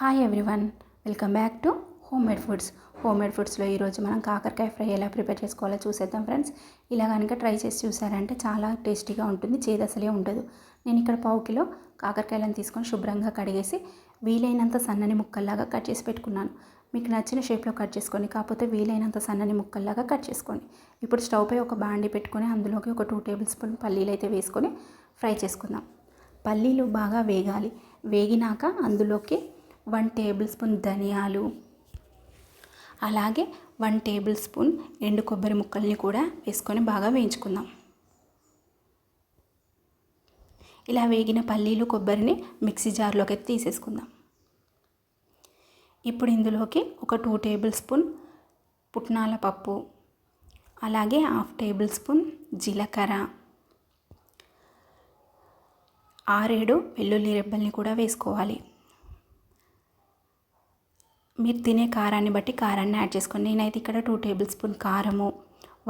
Hi everyone welcome back to home made foods home made ఫుడ్స్లో ఈరోజు మనం కాకరకాయ fry ఎలా ప్రిపేర్ చేసుకోవాలో చూసేద్దాం ఫ్రెండ్స్. ఇలా కనుక ట్రై చేసి చూసారంటే చాలా టేస్టీగా ఉంటుంది చేదు అసలే ఉండదు. నేను ఇక్కడ పావు కిలో కాకరకాయలను తీసుకొని శుభ్రంగా కడిగేసి వీలైనంత సన్నని ముక్కల్లాగా కట్ చేసి పెట్టుకున్నాను. మీకు నచ్చిన షేప్లో కట్ చేసుకోండి కాకపోతే వీలైనంత సన్నని ముక్కల్లాగా కట్ చేసుకోండి. ఇప్పుడు స్టవ్ పై ఒక బాండి పెట్టుకొని అందులోకి ఒక టూ టేబుల్ స్పూన్ పల్లీలు అయితే వేసుకొని ఫ్రై చేసుకుందాం. పల్లీలు బాగా వేగాలి. వేగినాక అందులోకి వన్ టేబుల్ స్పూన్ ధనియాలు. అలాగే వన్ టేబుల్ స్పూన్ ఎండు కొబ్బరి ముక్కల్ని కూడా వేసుకొని బాగా వేయించుకుందాం. ఇలా వేగిన పల్లీలు కొబ్బరిని మిక్సీ జార్లోకి తీసేసుకుందాం. ఇప్పుడు ఇందులోకి ఒక టూ టేబుల్ స్పూన్ పుట్నాల పప్పు అలాగే హాఫ్ టేబుల్ స్పూన్ జీలకర్ర ఆరేడు వెల్లుల్లి రెబ్బల్ని కూడా వేసుకోవాలి. మీరు తినే కారాన్ని బట్టి కారాన్ని యాడ్ చేసుకోండి. నేనైతే ఇక్కడ టూ టేబుల్ స్పూన్ కారము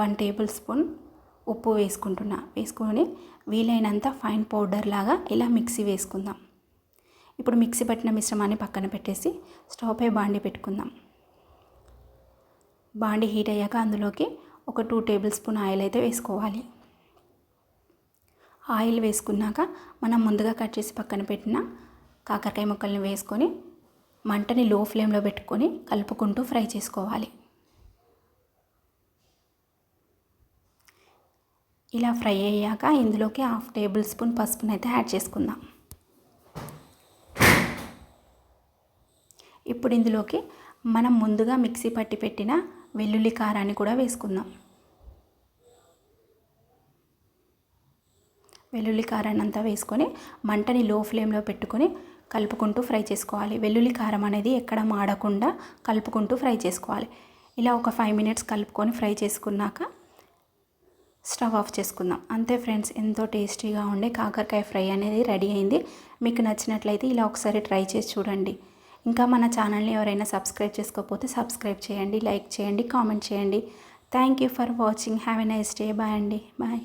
వన్ టేబుల్ స్పూన్ ఉప్పు వేసుకుంటున్నా. వేసుకొని వీలైనంత ఫైన్ పౌడర్ లాగా ఇలా మిక్సీ వేసుకుందాం. ఇప్పుడు మిక్సీ పట్టిన మిశ్రమాన్ని పక్కన పెట్టేసి స్టవ్ పై బాండి పెట్టుకుందాం. బాండి హీట్ అయ్యాక అందులోకి ఒక టూ టేబుల్ స్పూన్ ఆయిల్ అయితే వేసుకోవాలి. ఆయిల్ వేసుకున్నాక మనం ముందుగా కట్ చేసి పక్కన పెట్టిన కాకరకాయ ముక్కల్ని వేసుకొని మంటని లో ఫ్లేమ్లో పెట్టుకొని కలుపుకుంటూ ఫ్రై చేసుకోవాలి. ఇలా ఫ్రై అయ్యాక ఇందులోకి హాఫ్ టేబుల్ స్పూన్ పసుపును అయితే యాడ్ చేసుకుందాం. ఇప్పుడు ఇందులోకి మనం ముందుగా మిక్సీ పట్టి పెట్టిన వెల్లుల్లి కారాన్ని కూడా వేసుకుందాం. వెల్లుల్లి కారాన్ని అంతా వేసుకొని మంటని లో ఫ్లేమ్లో పెట్టుకొని కలుపుకుంటూ ఫ్రై చేసుకోవాలి. వెల్లుల్లి కారం అనేది ఎక్కడ మాడకుండా కలుపుకుంటూ ఫ్రై చేసుకోవాలి. ఇలా ఒక ఫైవ్ మినిట్స్ కలుపుకొని ఫ్రై చేసుకున్నాక స్టవ్ ఆఫ్ చేసుకుందాం. అంతే ఫ్రెండ్స్ ఎంతో టేస్టీగా ఉండే కాకరకాయ ఫ్రై అనేది రెడీ అయింది. మీకు నచ్చినట్లయితే ఇలా ఒకసారి ట్రై చేసి చూడండి. ఇంకా మన ఛానల్ని ఎవరైనా సబ్స్క్రైబ్ చేసుకోకపోతే సబ్స్క్రైబ్ చేయండి లైక్ చేయండి కామెంట్ చేయండి. Thank you for watching. Have a nice day. Bye అండి. బాయ్.